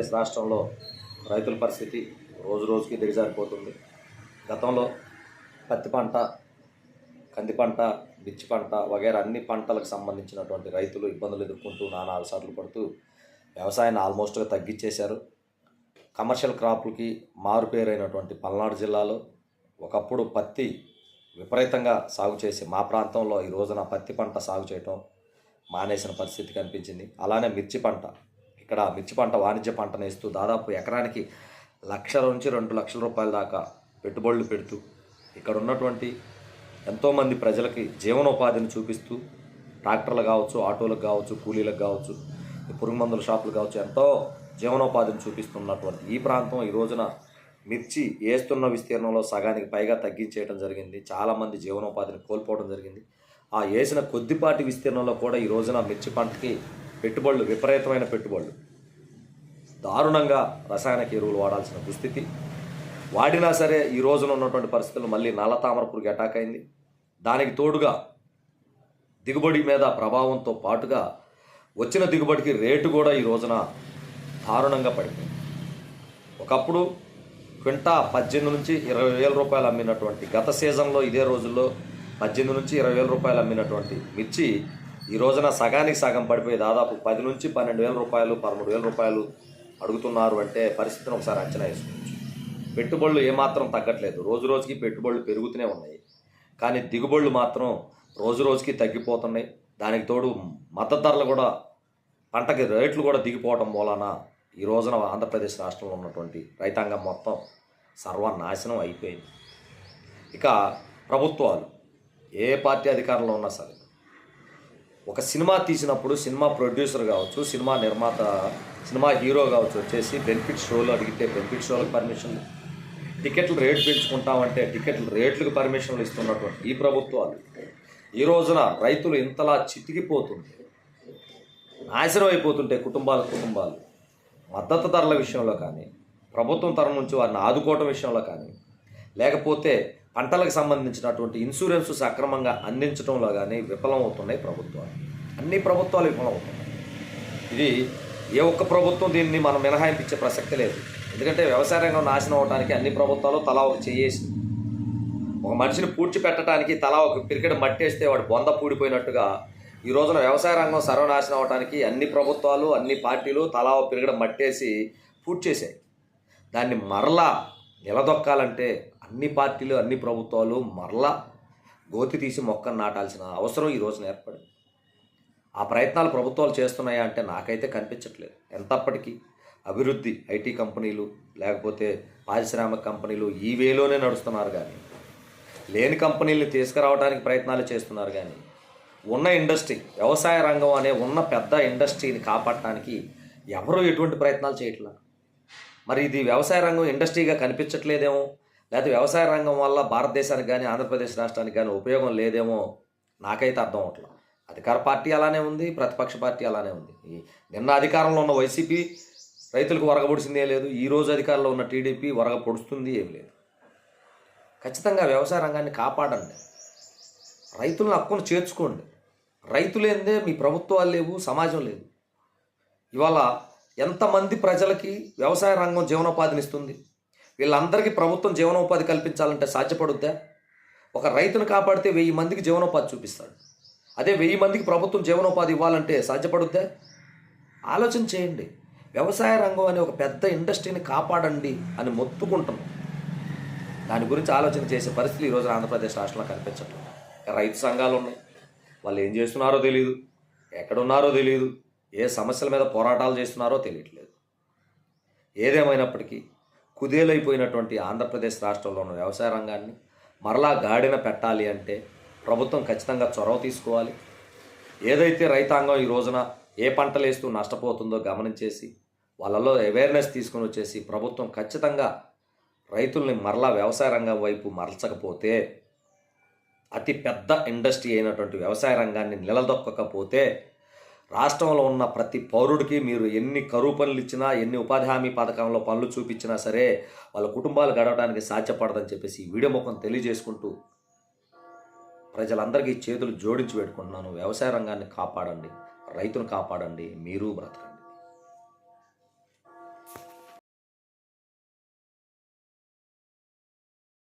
రాష్ట్రంలో రైతుల పరిస్థితి రోజు రోజుకి దిగజారిపోతుంది. గతంలో పత్తి పంట కంది పంట మిర్చి పంట వగైరా అన్ని పంటలకు సంబంధించినటువంటి రైతులు ఇబ్బందులు ఎదుర్కొంటూ నానా అలసాట్లు పడుతూ వ్యవసాయాన్ని ఆల్మోస్ట్గా తగ్గించేశారు. కమర్షియల్ క్రాప్లకి మారుపేరైనటువంటి పల్నాడు జిల్లాలో ఒకప్పుడు పత్తి విపరీతంగా సాగు చేసి మా ప్రాంతంలో ఈ రోజున పత్తి పంట సాగు చేయటం మానేసిన పరిస్థితి కనిపించింది. అలానే మిర్చి పంట ఇక్కడ మిర్చి పంట వాణిజ్య పంటను వేస్తూ దాదాపు ఎకరానికి లక్ష నుంచి రెండు లక్షల రూపాయల దాకా పెట్టుబడులు పెడుతూ ఇక్కడ ఉన్నటువంటి ఎంతోమంది ప్రజలకి జీవనోపాధిని చూపిస్తూ ట్రాక్టర్లు కావచ్చు ఆటోలకు కావచ్చు కూలీలకు కావచ్చు పురుగు మందుల షాపులు కావచ్చు ఎంతో జీవనోపాధిని చూపిస్తున్నటువంటి ఈ ప్రాంతం. ఈ రోజున మిర్చి వేస్తున్న విస్తీర్ణంలో సగానికి పైగా తగ్గించేయడం జరిగింది. చాలామంది జీవనోపాధిని కోల్పోవడం జరిగింది. ఆ వేసిన కొద్దిపాటి విస్తీర్ణంలో కూడా ఈ రోజున మిర్చి పంటకి పెట్టుబడులు విపరీతమైన పెట్టుబడులు. దారుణంగా రసాయనిక ఎరువులు వాడాల్సిన దుస్థితి. వాడినా సరే ఈ రోజున ఉన్నటువంటి పరిస్థితులు మళ్ళీ నల్ల తామరపురికి అటాక్ అయింది. దానికి తోడుగా దిగుబడి మీద ప్రభావంతో పాటుగా వచ్చిన దిగుబడికి రేటు కూడా ఈ రోజున దారుణంగా పడిపోయింది. ఒకప్పుడు క్వింటా పద్దెనిమిది నుంచి ఇరవై వేల రూపాయలు అమ్మినటువంటి గత సీజన్లో ఇదే రోజుల్లో పద్దెనిమిది నుంచి ఇరవై వేల రూపాయలు అమ్మినటువంటి మిర్చి ఈ రోజున సగానికి సగం పడిపోయి దాదాపు పది నుంచి పన్నెండు వేల రూపాయలు పదమూడు వేల రూపాయలు అడుగుతున్నారు అంటే పరిస్థితిని ఒకసారి అంచనా వేసుకోవచ్చు. పెట్టుబడులు ఏమాత్రం తగ్గట్లేదు. రోజు రోజుకి పెట్టుబడులు పెరుగుతూనే ఉన్నాయి. కానీ దిగుబడులు మాత్రం రోజు రోజుకి తగ్గిపోతున్నాయి. దానికి తోడు మద్దతు ధరలు కూడా పంటకి రేట్లు కూడా దిగిపోవడం మూలాన ఈ రోజున ఆంధ్రప్రదేశ్ రాష్ట్రంలో ఉన్నటువంటి రైతాంగం మొత్తం సర్వనాశనం అయిపోయింది. ఇక ప్రభుత్వాలు ఏ పార్టీ అధికారంలో ఉన్నా సరే ఒక సినిమా తీసినప్పుడు సినిమా ప్రొడ్యూసర్ కావచ్చు సినిమా నిర్మాత సినిమా హీరో కావచ్చు వచ్చేసి బెనిఫిట్ షోలు అడిగితే బెనిఫిట్ షోలకు పర్మిషన్లు టికెట్లు రేటు పెంచుకుంటామంటే టికెట్లు రేట్లకు పర్మిషన్లు ఇస్తున్నటువంటి ఈ ప్రభుత్వాలు. ఈ రోజున రైతులు ఇంతలా చితికిపోతుంటే నాశనం అయిపోతుంటే కుటుంబాల కుటుంబాలు. మద్దతు ధరల విషయంలో కానీ ప్రభుత్వం తరం నుంచి వారిని ఆదుకోవటం విషయంలో కానీ లేకపోతే పంటలకు సంబంధించినటువంటి ఇన్సూరెన్స్ సక్రమంగా అందించడంలో కానీ విఫలమవుతున్నాయి ప్రభుత్వాలు. అన్ని ప్రభుత్వాలు విఫలమవుతున్నాయి. ఇది ఏ ఒక్క ప్రభుత్వం దీన్ని మనం మినహాయింపించే ప్రసక్తి లేదు. ఎందుకంటే వ్యవసాయ రంగం నాశనం అవడానికి అన్ని ప్రభుత్వాలు తలా ఒక చేసి ఒక మనిషిని పూడ్చి పెట్టడానికి తలా ఒక పిరికెడు మట్టేస్తే వాడు బొంద పూడిపోయినట్టుగా ఈ రోజున వ్యవసాయ రంగం సర్వనాశనం అవడానికి అన్ని ప్రభుత్వాలు అన్ని పార్టీలు తలా ఒక పిరికెడు మట్టేసి పూడ్చి చేశాయి దాన్ని మరలా నిలదొక్కాలంటే అన్ని పార్టీలు అన్ని ప్రభుత్వాలు మరలా గోతి తీసి మొక్కను నాటాల్సిన అవసరం ఈ రోజున ఏర్పడింది. ఆ ప్రయత్నాలు ప్రభుత్వాలు చేస్తున్నాయా అంటే నాకైతే కనిపించట్లేదు. ఎంతప్పటికీ అభివృద్ధి ఐటీ కంపెనీలు లేకపోతే పారిశ్రామిక కంపెనీలు ఈ వేలోనే నడుస్తున్నారు కానీ లేని కంపెనీలు తీసుకురావడానికి ప్రయత్నాలు చేస్తున్నారు కానీ ఉన్న ఇండస్ట్రీ వ్యవసాయ రంగం అనే ఉన్న పెద్ద ఇండస్ట్రీని కాపాడటానికి ఎవరూ ఎటువంటి ప్రయత్నాలు చేయట్లా? మరి ఇది వ్యవసాయ రంగం ఇండస్ట్రీగా కనిపించట్లేదేమో? లేకపోతే వ్యవసాయ రంగం వల్ల భారతదేశానికి కానీ ఆంధ్రప్రదేశ్ రాష్ట్రానికి కానీ ఉపయోగం లేదేమో నాకైతే అర్థం అవట్లేదు అధికార పార్టీ అలానే ఉంది ప్రతిపక్ష పార్టీ అలానే ఉంది. ఈ నిన్న అధికారంలో ఉన్న వైసీపీ రైతులకు వరగబొడిసిందే లేదు ఈ రోజు అధికారంలో ఉన్న టీడీపీ వరగ పొడుస్తుంది ఏం లేదు. ఖచ్చితంగా వ్యవసాయ రంగాన్ని కాపాడండి. రైతులను హక్కును చేర్చుకోండి. రైతులేందే మీ ప్రభుత్వాలు లేవు సమాజం లేదు. ఇవాళ ఎంతమంది ప్రజలకి వ్యవసాయ రంగం జీవనోపాధినిస్తుంది? వీళ్ళందరికీ ప్రభుత్వం జీవనోపాధి కల్పించాలంటే సాధ్యపడుద్దా? ఒక రైతును కాపాడితే వెయ్యి మందికి జీవనోపాధి చూపిస్తాడు. అదే వెయ్యి మందికి ప్రభుత్వం జీవనోపాధి ఇవ్వాలంటే సాధ్యపడుద్దా? ఆలోచన చేయండి. వ్యవసాయ రంగం అనే ఒక పెద్ద ఇండస్ట్రీని కాపాడండి అని మొత్తుకుంటున్నాం. దాని గురించి ఆలోచన చేసే పరిస్థితి ఈరోజు ఆంధ్రప్రదేశ్ రాష్ట్రంలో కనిపించట్లేదు. రైతు సంఘాలు ఉన్నాయి. వాళ్ళు ఏం చేస్తున్నారో తెలియదు ఎక్కడున్నారో తెలియదు ఏ సమస్యల మీద పోరాటాలు చేస్తున్నారో తెలియట్లేదు. ఏదేమైనప్పటికీ కుదేలైపోయినటువంటి ఆంధ్రప్రదేశ్ రాష్ట్రంలో ఉన్న వ్యవసాయ రంగాన్ని మరలా గాడిన పెట్టాలి అంటే ప్రభుత్వం ఖచ్చితంగా చొరవ తీసుకోవాలి. ఏదైతే రైతాంగం ఈ రోజున ఏ పంటలు వేస్తూ నష్టపోతుందో గమనించేసి వాళ్ళలో అవేర్నెస్ తీసుకొని వచ్చేసి ప్రభుత్వం ఖచ్చితంగా రైతుల్ని మరలా వ్యవసాయ రంగం వైపు మరల్చకపోతే అతి పెద్ద ఇండస్ట్రీ అయినటువంటి వ్యవసాయ రంగాన్ని నిలదొక్కకపోతే రాష్ట్రంలో ఉన్న ప్రతి పౌరుడికి మీరు ఎన్ని కరువు పనులు ఇచ్చినా ఎన్ని ఉపాధి హామీ పథకంలో పనులు చూపించినా సరే వాళ్ళ కుటుంబాలు గడవడానికి సాధ్యపడదని చెప్పేసి ఈ వీడియో ముఖం తెలియజేసుకుంటూ ప్రజలందరికీ చేతులు జోడించి పెట్టుకుంటున్నాను వ్యవసాయ రంగాన్ని కాపాడండి రైతును కాపాడండి మీరు బ్రతకండి.